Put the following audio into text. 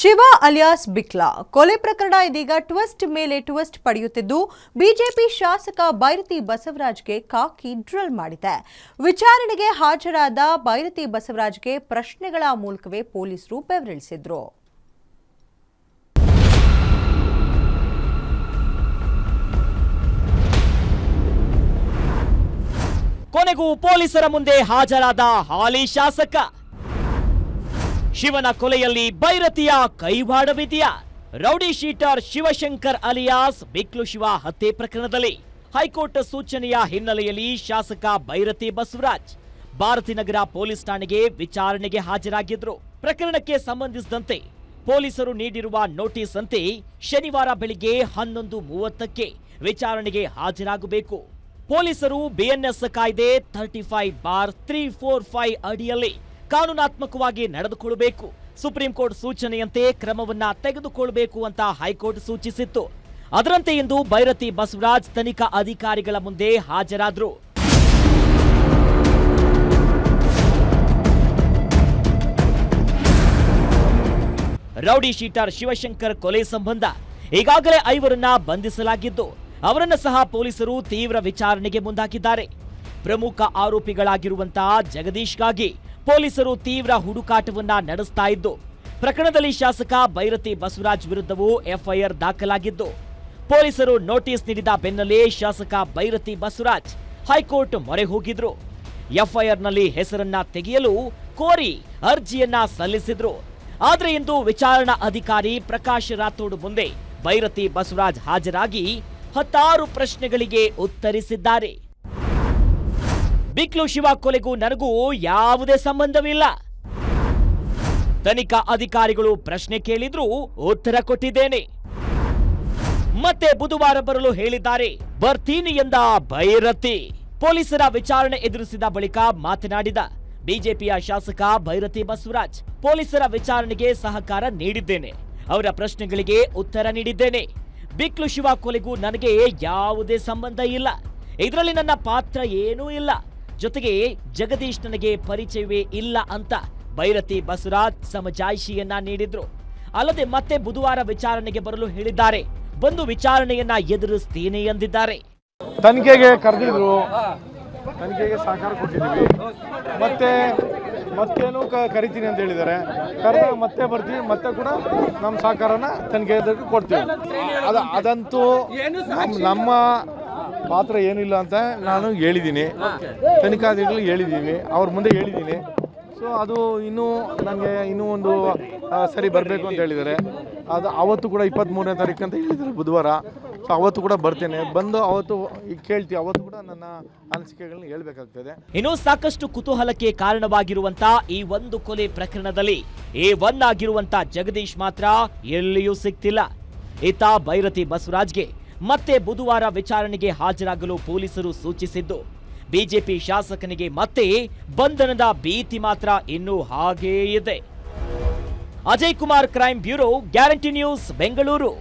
Shiva alias ಬಿಕ್ಲಾ. ಕೊಲೆ ಪ್ರಕರಣ ಇದೀಗ ಟ್ವಿಸ್ಟ್ ಮೇಲೆ ಟ್ವಿಸ್ಟ್ ಪಡೆಯುತ್ತಿದ್ದು, ಬಿಜೆಪಿ ಶಾಸಕ ಬೈರತಿ ಬಸವರಾಜ್ಗೆ ಕಾಕಿ ಡ್ರಿಲ್ ಮಾಡಿದೆ. ವಿಚಾರಣೆಗೆ ಹಾಜರಾದ ಬೈರತಿ ಬಸವರಾಜ್ಗೆ ಪ್ರಶ್ನೆಗಳ ಮೂಲಕವೇ ಪೊಲೀಸರು ಬೆವರಿಳಿಸಿದ್ರು. ಕೊನೆಗೂ ಪೊಲೀಸರ ಮುಂದೆ ಹಾಜರಾದ ಹಾಲಿ ಶಾಸಕ. ಶಿವನ ಕೊಲೆಯಲ್ಲಿ ಬೈರತಿಯ ಕೈವಾಡವಿದೆಯಾ rowdy sheeter Shivashankar alias Biklu Shiva ಹತ್ಯೆ ಪ್ರಕರಣದಲ್ಲಿ ಹೈಕೋರ್ಟ್ ಸೂಚನೆಯ ಹಿನ್ನೆಲೆಯಲ್ಲಿ ಶಾಸಕ ಬೈರತಿ ಬಸವರಾಜ್ ಭಾರತಿನಗರ ಪೊಲೀಸ್ ಠಾಣೆಗೆ ವಿಚಾರಣೆಗೆ ಹಾಜರಾಗಿದ್ರು ಪ್ರಕರಣಕ್ಕೆ ಸಂಬಂಧಿಸಿದಂತೆ ಪೊಲೀಸರು ನೀಡಿರುವ ನೋಟಿಸ್ ಅಂತೆ ಶನಿವಾರ ಬೆಳಿಗ್ಗೆ ಹನ್ನೊಂದು ಮೂವತ್ತಕ್ಕೆ ವಿಚಾರಣೆಗೆ ಹಾಜರಾಗಬೇಕು. ಪೊಲೀಸರು ಬಿಎನ್ಎಸ್ ಕಾಯ್ದೆ thirty five bar three four five ಅಡಿಯಲ್ಲಿ ಕಾನೂನಾತ್ಮಕವಾಗಿ ನಡೆದುಕೊಳ್ಳಬೇಕು. ಸುಪ್ರೀಂ ಕೋರ್ಟ್ ಸೂಚನೆಯಂತೆ ಕ್ರಮವನ್ನ ತೆಗೆದುಕೊಳ್ಳಬೇಕು ಅಂತ ಹೈಕೋರ್ಟ್ ಸೂಚಿಸಿತ್ತು. ಅದರಂತೆ ಇಂದು ಬೈರತಿ ಬಸವರಾಜ್ ತನಿಖಾ ಅಧಿಕಾರಿಗಳ ಮುಂದೆ ಹಾಜರಾದರು. ರೌಡಿ ಶೀಟರ್ ಶಿವಶಂಕರ್ ಕೊಲೆ ಸಂಬಂಧ ಈಗಾಗಲೇ ಐವರನ್ನ ಬಂಧಿಸಲಾಗಿದ್ದು, ಅವರನ್ನು ಸಹ ಪೊಲೀಸರು ತೀವ್ರ ವಿಚಾರಣೆಗೆ ಮುಂದಾಗಿದ್ದಾರೆ ಪ್ರಮುಖ ಆರೋಪಿಗಳಾಗಿರುವಂತಹ ಜಗದೀಶ್ಗಾಗಿ ಪೊಲೀಸರು ತೀವ್ರ ಹುಡುಕಾಟವನ್ನ ನಡೆಸ್ತಾ ಇದ್ದು, ಪ್ರಕರಣದಲ್ಲಿ ಶಾಸಕ ಬೈರತಿ ಬಸವರಾಜ್ ವಿರುದ್ಧವೂ ಎಫ್ಐಆರ್ ದಾಖಲಾಗಿದ್ದು, ಪೊಲೀಸರು ನೋಟಿಸ್ ನೀಡಿದ ಬೆನ್ನಲ್ಲೇ ಶಾಸಕ ಬೈರತಿ ಬಸವರಾಜ್ ಹೈಕೋರ್ಟ್ ಮೊರೆ ಹೋಗಿದ್ರು. ಎಫ್ಐಆರ್ನಲ್ಲಿ ಹೆಸರನ್ನ ತೆಗೆಯಲು ಕೋರಿ ಅರ್ಜಿಯನ್ನ ಸಲ್ಲಿಸಿದ್ರು. ಆದರೆ ಇಂದು ವಿಚಾರಣಾ ಅಧಿಕಾರಿ ಪ್ರಕಾಶ್ ರಾಥೋಡ್ ಮುಂದೆ ಬೈರತಿ ಬಸವರಾಜ್ ಹಾಜರಾಗಿ ಹತ್ತಾರು ಪ್ರಶ್ನೆಗಳಿಗೆ ಉತ್ತರಿಸಿದ್ದಾರೆ. ಬಿಕ್ಲು ಶಿವ ಕೊಲೆಗೂ ನನಗೂ ಯಾವುದೇ ಸಂಬಂಧವಿಲ್ಲ. ತನಿಖಾ ಅಧಿಕಾರಿಗಳು ಪ್ರಶ್ನೆ ಕೇಳಿದ್ರು ಉತ್ತರ ಕೊಟ್ಟಿದ್ದೇನೆ. ಮತ್ತೆ ಬುಧವಾರ ಬರಲು ಹೇಳಿದ್ದಾರೆ. ಬರ್ತೀನಿ ಎಂದ ಭೈರತಿ. ಪೊಲೀಸರ ವಿಚಾರಣೆ ಎದುರಿಸಿದ ಬಳಿಕ ಮಾತನಾಡಿದ ಬಿಜೆಪಿಯ ಶಾಸಕ ಭೈರತಿ ಬಸವರಾಜ್, ಪೊಲೀಸರ ವಿಚಾರಣೆಗೆ ಸಹಕಾರ ನೀಡಿದ್ದೇನೆ. ಅವರ ಪ್ರಶ್ನೆಗಳಿಗೆ ಉತ್ತರ ನೀಡಿದ್ದೇನೆ. ಬಿಕ್ಲು ಶಿವ ಕೊಲೆಗೂ ನನಗೆ ಯಾವುದೇ ಸಂಬಂಧ ಇಲ್ಲ. ಇದರಲ್ಲಿ ನನ್ನ ಪಾತ್ರ ಏನೂ ಇಲ್ಲ. ಜೊತೆಗೆ ಜಗದೀಶ್ ನನಗೆ ಪರಿಚಯವೇ ಇಲ್ಲ ಅಂತ ಬೈರತಿ ಬಸವರಾಜ್ ಸಮಜಾಯಿಷಿಯನ್ನ ನೀಡಿದ್ರು. ಅಲ್ಲದೆ ಮತ್ತೆ ಬುಧವಾರ ವಿಚಾರಣೆಗೆ ಬರಲು ಹೇಳಿದ್ದಾರೆ. ಬಂದು ವಿಚಾರಣೆಯನ್ನ ಎದುರಿಸ್ತೀನಿ ಎಂದಿದ್ದಾರೆ. ತನಿಖೆಗೆ ಕರೆದಿದ್ರು. ತನಿಖೆಗೆ ಸಹಕಾರ ಕೊಟ್ಟಿದ್ದೀವಿ. ಮತ್ತೆ ಮತ್ತೇನು ಕರಿತೀನಿ ಅಂತ ಹೇಳಿದ್ದಾರೆ. ಕರೆದ ಮತ್ತೆ ಬರ್ತೀವಿ, ಮತ್ತೆ ಕೂಡ ನಮ್ಮ ಸಹಕಾರನ ತನಿಖೆ ಕೊಡ್ತೀವಿ. ಅದ ಅದಂತೂ ನಮ್ಮ ಪಾತ್ರ ಏನಿಲ್ಲ ಅಂತ ನಾನು ಹೇಳಿದ್ದೀನಿ. ತನಿಖಾಧಿಕಾರಿಗಳು ಹೇಳಿದ್ದೀನಿ. ಅವ್ರ ಮುಂದೆ ಹೇಳಿದ್ದೀನಿ. ಸೊ ಅದು ಇನ್ನೂ ನನಗೆ ಇನ್ನೂ ಒಂದು ಸರಿ ಬರಬೇಕು ಅಂತ ಹೇಳಿದ್ದಾರೆ. ಅದು ಅವತ್ತು ಕೂಡ ಇಪ್ಪತ್ತ್ಮೂರನೇ ತಾರೀಕು ಅಂತ ಹೇಳಿದ್ದಾರೆ ಬುಧವಾರ. ಸೊ ಅವತ್ತು ಕೂಡ ಬರ್ತೇನೆ. ಬಂದು ಅವತ್ತು ಕೇಳ್ತೀವಿ. ಅವತ್ತು ಕೂಡ ನನ್ನ ಅನಿಸಿಕೆಗಳನ್ನ ಹೇಳಬೇಕಾಗ್ತದೆ. ಇನ್ನು ಸಾಕಷ್ಟು ಕುತೂಹಲಕ್ಕೆ ಕಾರಣವಾಗಿರುವಂತ ಈ ಒಂದು ಕೊಲೆ ಪ್ರಕರಣದಲ್ಲಿ ಈ ಒನ್ ಜಗದೀಶ್ ಮಾತ್ರ ಎಲ್ಲಿಯೂ ಸಿಗ್ತಿಲ್ಲ. ಇತ್ತ ಭೈರತಿ ಬಸವರಾಜ್ಗೆ ಮತ್ತೆ ಬುಧವಾರ ವಿಚಾರಣೆಗೆ ಹಾಜರಾಗಲು ಪೊಲೀಸರು ಸೂಚಿಸಿದ್ದು, ಬಿಜೆಪಿ ಶಾಸಕನಿಗೆ ಮತ್ತೆ ಬಂಧನದ ಭೀತಿ ಮಾತ್ರ ಇನ್ನೂ ಹಾಗೇ ಇದೆ. Ajay Kumar crime bureau, guarantee news, Bengaluru.